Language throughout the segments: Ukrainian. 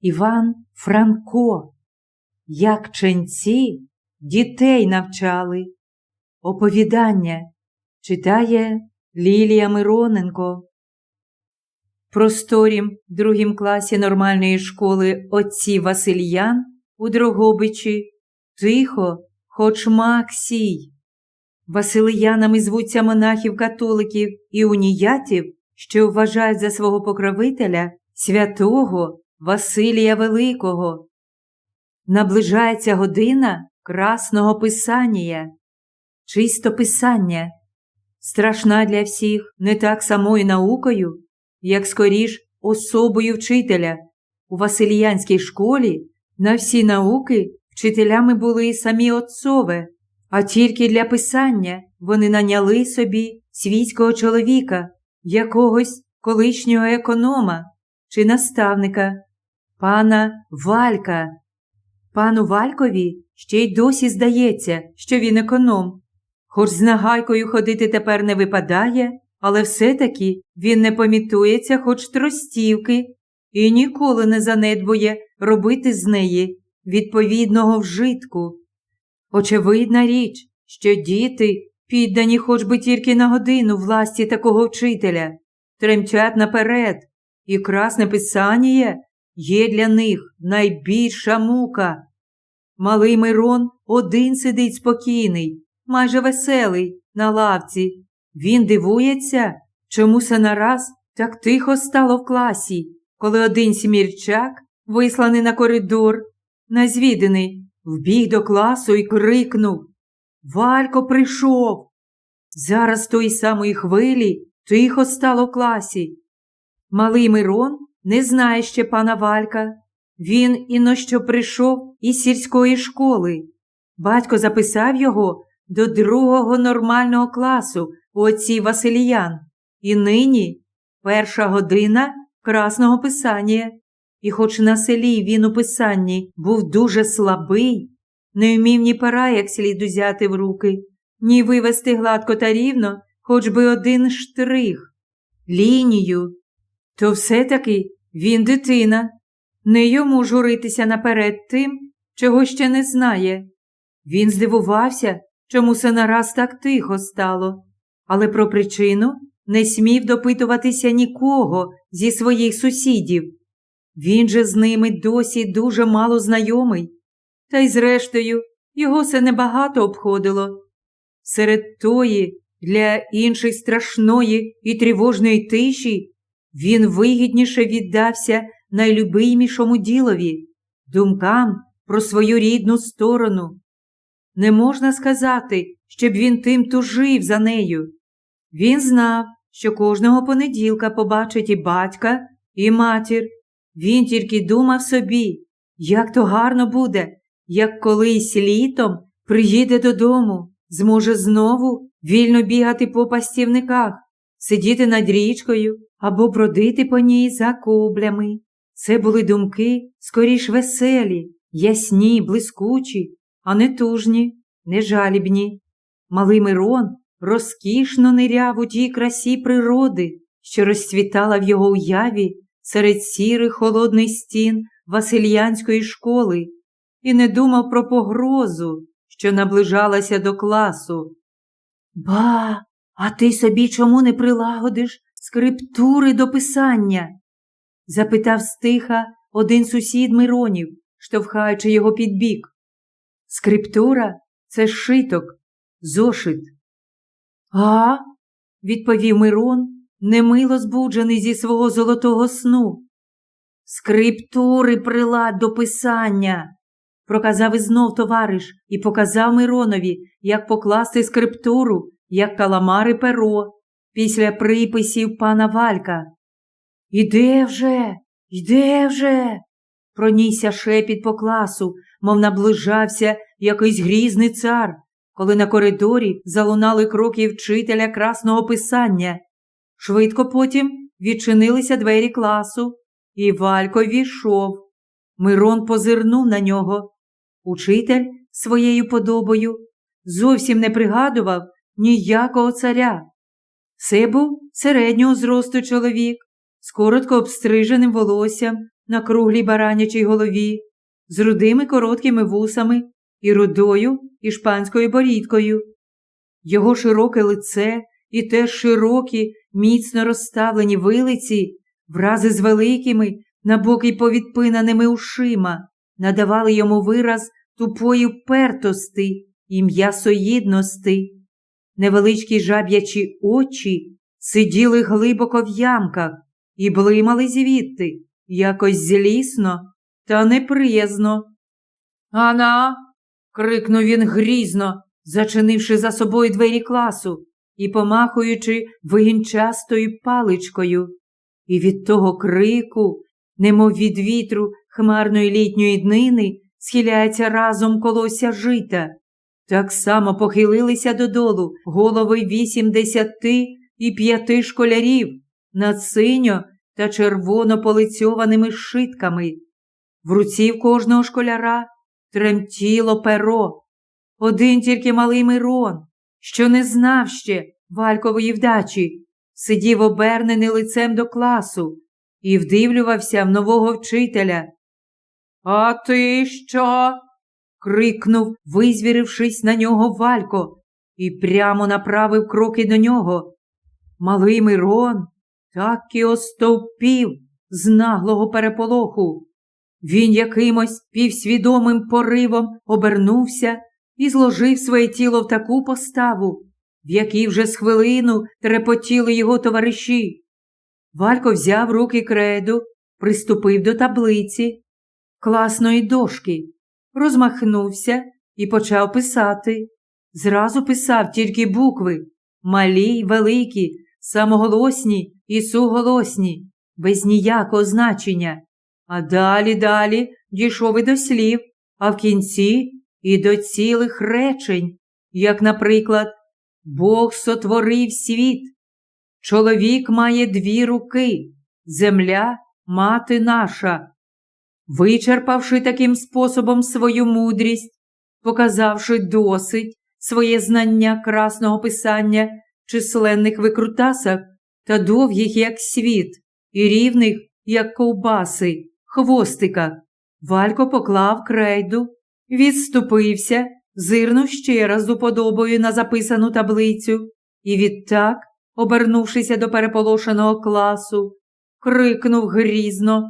Іван Франко. Як ченці дітей навчали. Оповідання читає Лілія Мироненко. Просторім другім класі нормальної школи отці Васильян у Дрогобичі тихо, хоч Максій. Василиянами звуться монахів-католиків і уніятів, що вважають за свого покровителя святого Василія Великого. Наближається година красного писання, чисто писання, страшна для всіх не так самою наукою, як скоріш особою вчителя. У Василіянській школі на всі науки вчителями були самі отцове, а тільки для писання вони наняли собі світського чоловіка, якогось колишнього економа чи наставника, пана Валька. Пану Валькові ще й досі здається, що він економ. Хоч з нагайкою ходити тепер не випадає, але все-таки він не помітується хоч тростівки і ніколи не занедбує робити з неї відповідного вжитку. Очевидна річ, що діти, піддані хоч би тільки на годину власті такого вчителя, тремтять наперед, і красне писання є для них найбільша мука. Малий Мирон один сидить спокійний, майже веселий, на лавці. Він дивується, чому се нараз так тихо стало в класі, коли один сімірчак, висланий на коридор, назвідений, вбіг до класу і крикнув Валько прийшов. Зараз тої самої хвилі тихо стало в класі. Малий Мирон не знає ще пана Валька. Він іно що прийшов із сільської школи. Батько записав його до другого нормального класу у отці Василіян. І нині перша година красного писання. І хоч на селі він у писанні був дуже слабий, не вмів ні пера як слід узяти в руки, ні вивести гладко та рівно, хоч би один штрих, лінію, то все-таки він дитина, не йому журитися наперед тим, чого ще не знає. Він здивувався, чому се нараз так тихо стало, але про причину не смів допитуватися нікого зі своїх сусідів. Він же з ними досі дуже мало знайомий, та й зрештою його це небагато обходило. Серед тої для інших страшної і тривожної тиші він вигідніше віддався найлюбимішому ділові, думкам про свою рідну сторону. Не можна сказати, щоб він тим тужив за нею. Він знав, що кожного понеділка побачить і батька, і матір. Він тільки думав собі, як то гарно буде, як колись літом приїде додому, зможе знову вільно бігати по пастівниках, сидіти над річкою або бродити по ній за коблями. Це були думки скоріш веселі, ясні, блискучі, а не тужні, не жалібні. Малий Мирон розкішно ниряв у тій красі природи, що розцвітала в його уяві серед сірих холодних стін Васильянської школи, і не думав про погрозу, що наближалася до класу. Ба, а ти собі чому не прилагодиш скриптури до писання? запитав стиха один сусід Миронів, штовхаючи його під бік. Скриптура це шиток, зошит. А, відповів Мирон, немило збуджений зі свого золотого сну. Скриптури прилад до писання, проказав ізнов товариш і показав Миронові, як покласти скриптуру, як каламари перо, після приписів пана Валька. Іде вже, йде вже. Пронісся шепіт по класу, мов наближався якийсь грізний цар, коли на коридорі залунали кроки вчителя красного писання. Швидко потім відчинилися двері класу, і Валько війшов. Мирон позирнув на нього. Учитель своєю подобою зовсім не пригадував ніякого царя. Це був середнього зросту чоловік, з коротко обстриженим волоссям на круглій баранячій голові, з рудими короткими вусами і рудою ішпанською борідкою. Його широке лице і теж широкі, міцно розставлені вилиці, врази з великими, набоки повідпинаними ушима, надавали йому вираз тупої впертости і м'ясоїдності. Невеличкі жаб'ячі очі сиділи глибоко в ямках і блимали звідти, якось злісно та неприязно. Ана. крикнув він грізно, зачинивши за собою двері класу і помахуючи вигінчастою паличкою. І від того крику, немов від вітру хмарної літньої днини, схиляється разом колося жита. Так само похилилися додолу голови вісімдесяти і п'яти школярів над синьо та червоно полицьованими шитками. В руці в кожного школяра тремтіло перо. Один тільки малий Мирон, що не знав ще валькової вдачі, сидів обернений лицем до класу і вдивлювався в нового вчителя. А ти що? Крикнув, визвірившись на нього Валько, і прямо направив кроки до нього. Малий Мирон так і остовпів з наглого переполоху. Він якимось півсвідомим поривом обернувся і зложив своє тіло в таку поставу, в якій вже з хвилину трепотіли його товариші. Валько взяв руки креду, приступив до таблиці, класної дошки, розмахнувся і почав писати. Зразу писав тільки букви малі й великі, самоголосні і суголосні, без ніякого значення. А далі далі дійшов і до слів, а в кінці і до цілих речень, як, наприклад, Бог сотворив світ. Чоловік має дві руки, земля мати наша. Вичерпавши таким способом свою мудрість, показавши досить своє знання красного писання численних викрутасах та довгих, як світ, і рівних, як ковбаси, хвостика, Валько поклав крейду, відступився, зирнув ще раз уподобою на записану таблицю, і відтак, обернувшися до переполошеного класу, крикнув грізно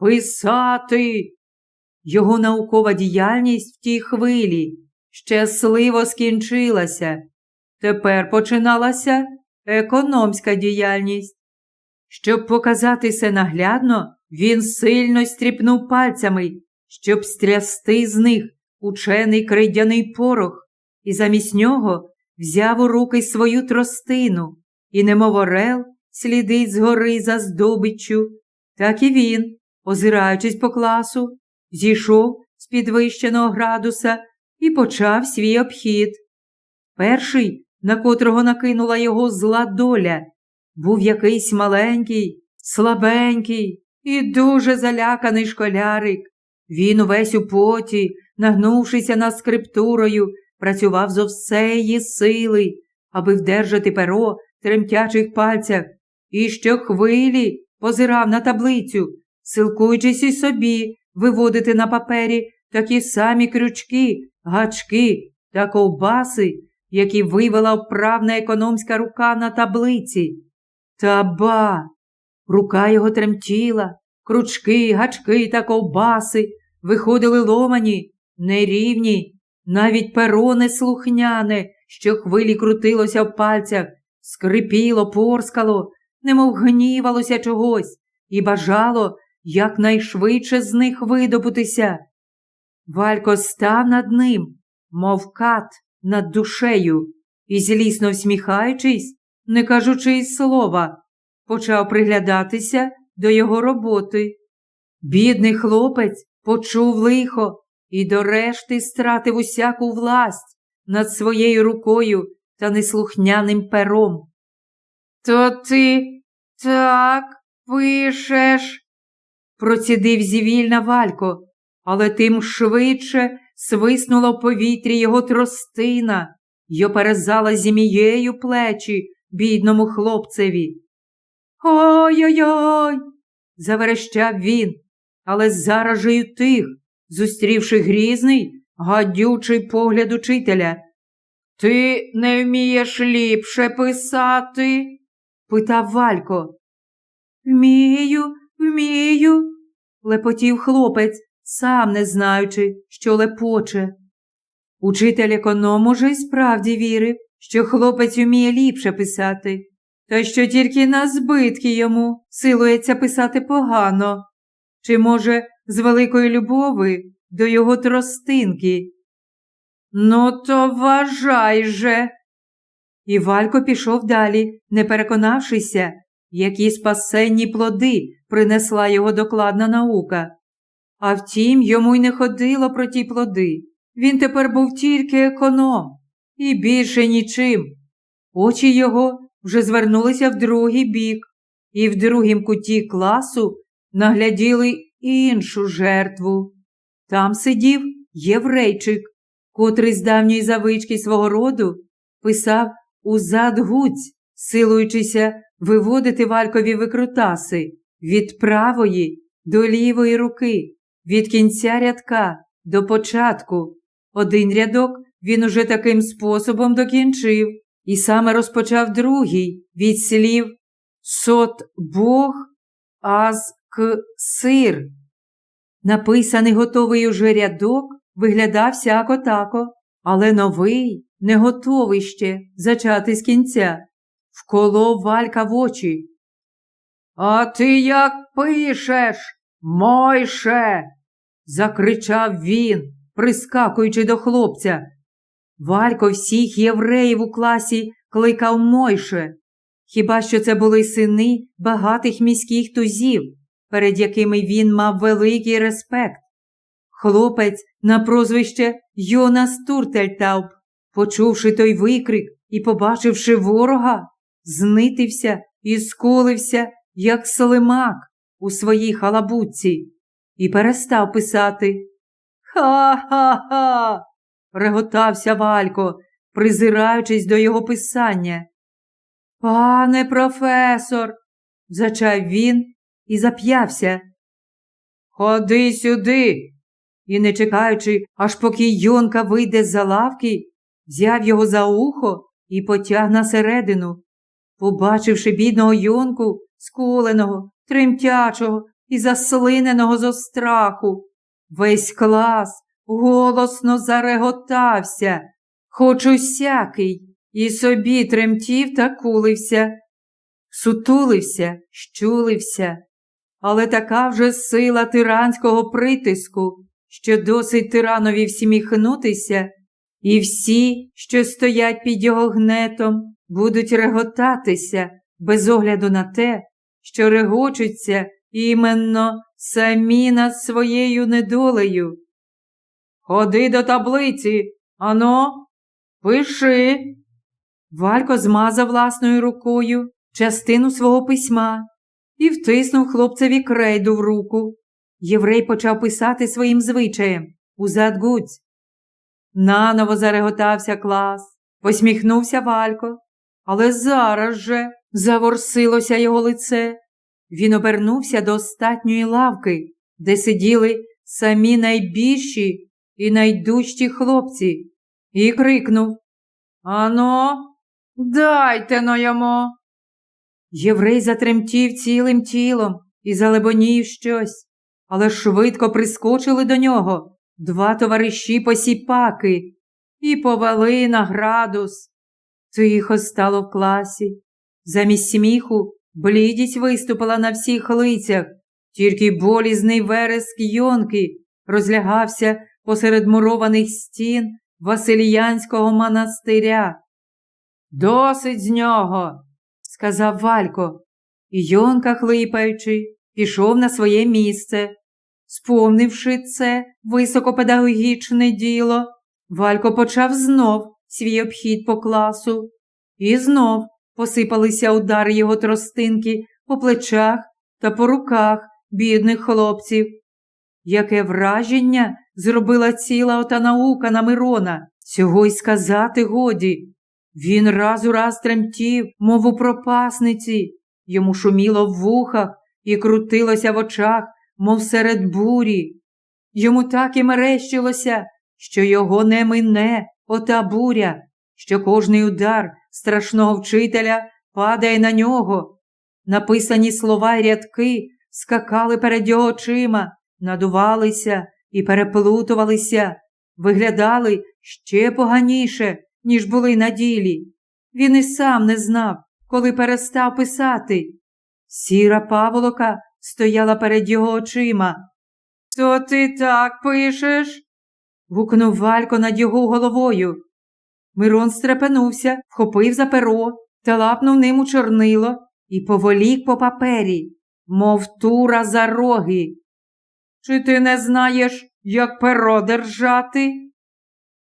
Писати. Його наукова діяльність в тій хвилі щасливо скінчилася. Тепер починалася економська діяльність. Щоб показати це наглядно, він сильно стріпнув пальцями, щоб стрясти з них учений крейдяний порох, і замість нього взяв у руки свою тростину і, немов орел, слідить згори за здобиччю. Так і він, озираючись по класу, зійшов з підвищеного градуса і почав свій обхід. Перший, на котрого накинула його зла доля, був якийсь маленький, слабенький і дуже заляканий школярик. Він увесь у поті, нагнувшися над скриптурою, працював зо всеї сили, аби вдержати перо тремтячих пальцях, і щохвилі позирав на таблицю, силкуючись і собі виводити на папері такі самі крючки, гачки та ковбаси, які вивела вправна економська рука на таблиці. Та ба! Рука його тремтіла, кручки, гачки та ковбаси виходили ломані, нерівні, навіть перо неслухняне, що хвилі крутилося в пальцях, скрипіло, порскало, немов гнівалося чогось і бажало якнайшвидше з них видобутися. Валько став над ним, мов кат над душею, і, злісно всміхаючись, не кажучи й слова, почав приглядатися до його роботи. Бідний хлопець почув лихо і до решти стратив усяку власть над своєю рукою та неслухняним пером. То ти так пишеш, процідив зівільна Валько, але тим швидше свиснула в повітрі його тростина й оперезала зімією плечі бідному хлопцеві. Ой ой ой. заверещав він, але зараз же й утих, зустрівши грізний, гадючий погляд учителя. Ти не вмієш ліпше писати? питав Валько. Вмію, вмію, лепотів хлопець, сам не знаючи, що лепоче. Учитель економ уже й справді вірив, що хлопець вміє ліпше писати, та що тільки на збитки йому силується писати погано, чи, може, з великої любови до його тростинки. Ну, то вважай же. І Валько пішов далі, не переконавшися, які спасенні плоди принесла його докладна наука. А втім, йому й не ходило про ті плоди. Він тепер був тільки економ і більше нічим. Очі його вже звернулися в другий бік, і в другім куті класу нагляділи іншу жертву. Там сидів єврейчик, котрий з давньої завички свого роду писав узад гуць, силуючися виводити валькові викрутаси від правої до лівої руки, від кінця рядка до початку. Один рядок він уже таким способом докінчив і саме розпочав другий від слів сот Бог аз к сир. Написаний готовий уже рядок виглядав сяко тако, але новий, не готовий ще зачати з кінця. Вколов валька в очі. А ти як пишеш, Мойше? закричав він, прискакуючи до хлопця. Валько всіх євреїв у класі кликав Мойше. Хіба що це були сини багатих міських тузів, перед якими він мав великий респект. Хлопець на прозвище Йонас Туртельтауп, почувши той викрик і побачивши ворога, знитився і сколився, як слимак у своїй халабуці, і перестав писати. Ха-ха-ха. реготався Валько, призираючись до його писання. Пане професор, зачав він і зап'явся. Ходи сюди. І, не чекаючи, аж поки Йонка вийде з за лавки, взяв його за ухо і потяг на середину. Побачивши бідного Йонку, сколеного, тремтячого і заслиненого зо страху, весь клас голосно зареготався, хоч усякий, і собі тремтів та кулився, сутулився, щулився, але така вже сила тиранського притиску, що досить тиранові всміхнутися, і всі, що стоять під його гнетом, будуть реготатися без огляду на те, що регочуться іменно самі над своєю недолею. Ходи до таблиці, ано, пиши. Валько змазав власною рукою частину свого письма і втиснув хлопцеві крейду в руку. Єврей почав писати своїм звичаєм узад гуць. Наново зареготався клас, посміхнувся Валько, але зараз же заворсилося його лице. Він обернувся до остатньої лавки, де сиділи самі найбільші і найдужчі хлопці, і крикнув Ано, дайте но йому. Єврей затремтів цілим тілом і залебонів щось, але швидко прискочили до нього два товариші посіпаки і повели на градус. Тихо стало в класі. Замість сміху блідість виступила на всіх лицях, тільки болізний вереск йонки розлягався посеред мурованих стін Васильянського монастиря. Досить з нього, сказав Валько, і Йонка, хлипаючи, пішов на своє місце. Сповнивши це високопедагогічне діло, Валько почав знов свій обхід по класу, і знов посипалися удари його тростинки по плечах та по руках бідних хлопців. Яке враження зробила ціла ота наука на Мирона, цього й сказати годі. Він раз у раз тремтів, мов у пропасниці, йому шуміло в вухах і крутилося в очах мов серед бурі. Йому так і мерещилося, що його не мине ота буря, що кожний удар страшного вчителя падає на нього. Написані слова й рядки скакали перед його очима, надувалися і переплутувалися, виглядали ще поганіше, ніж були на ділі. Він і сам не знав, коли перестав писати. Сіра паволока стояла перед його очима. То ти так пишеш? гукнув Валько над його головою. Мирон стрепенувся, вхопив за перо та лапнув ним у чорнило і поволік по папері, мов тура за роги. Чи ти не знаєш, як перо держати?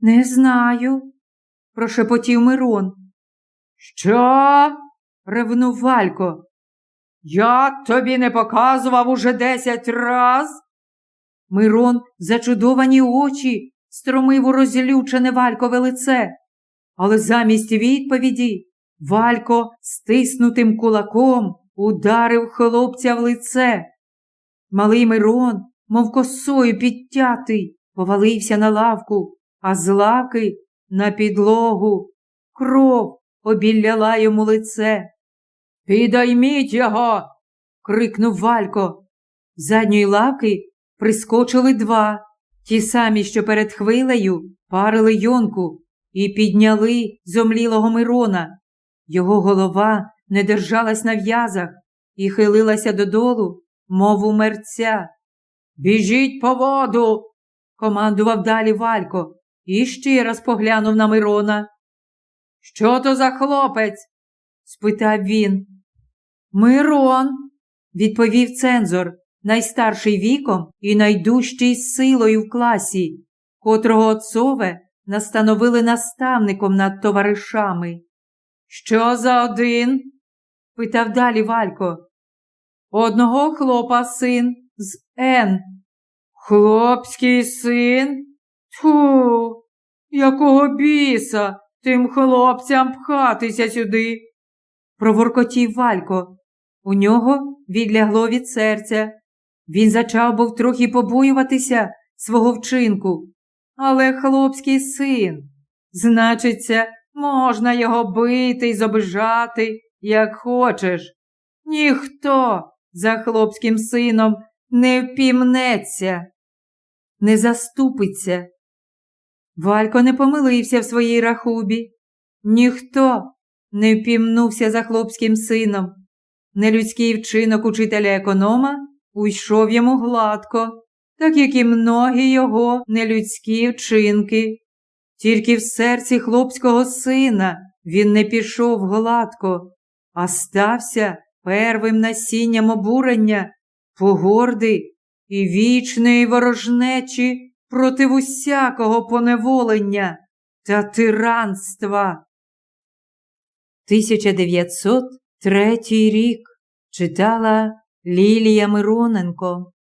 Не знаю, прошепотів Мирон. Що? ревнув Валько. Я тобі не показував уже десять раз. Мирон, зачудовані очі, стромив у розлючене Валькове лице. Але замість відповіді Валько стиснутим кулаком ударив хлопця в лице. Малий Мирон, мов косою підтятий, повалився на лавку, а з лавки на підлогу. Кров обілляла йому лице. Підайміть його. крикнув Валько. З задньої лавки прискочили два, ті самі, що перед хвилею парили йонку і підняли зомлілого Мирона. Його голова не держалась на в'язах і хилилася додолу, мов у мерця. Біжіть по воду. командував далі Валько і ще раз поглянув на Мирона. Що то за хлопець? спитав він. Мирон, відповів цензор, найстарший віком і найдужчий силою в класі, котрого отцове настановили наставником над товаришами. Що за один? питав далі Валько. Одного хлопа син з Н. Хлопський син? Тьфу, якого біса тим хлопцям пхатися сюди? проворкотів Валько. У нього відлягло від серця. Він зачав був трохи побоюватися свого вчинку. Але хлопський син, значиться, можна його бити й зобижати, як хочеш. Ніхто за хлопським сином не впімнеться, не заступиться. Валько не помилився в своїй рахубі. Ніхто не впімнувся за хлопським сином. Нелюдський вчинок учителя економа уйшов йому гладко, так як і многі його нелюдські вчинки. Тільки в серці хлопського сина він не пішов гладко, а стався первим насінням обурення, погорди і вічної ворожнечі проти усякого поневолення та тиранства. 1903 рік читала Лілія Мироненко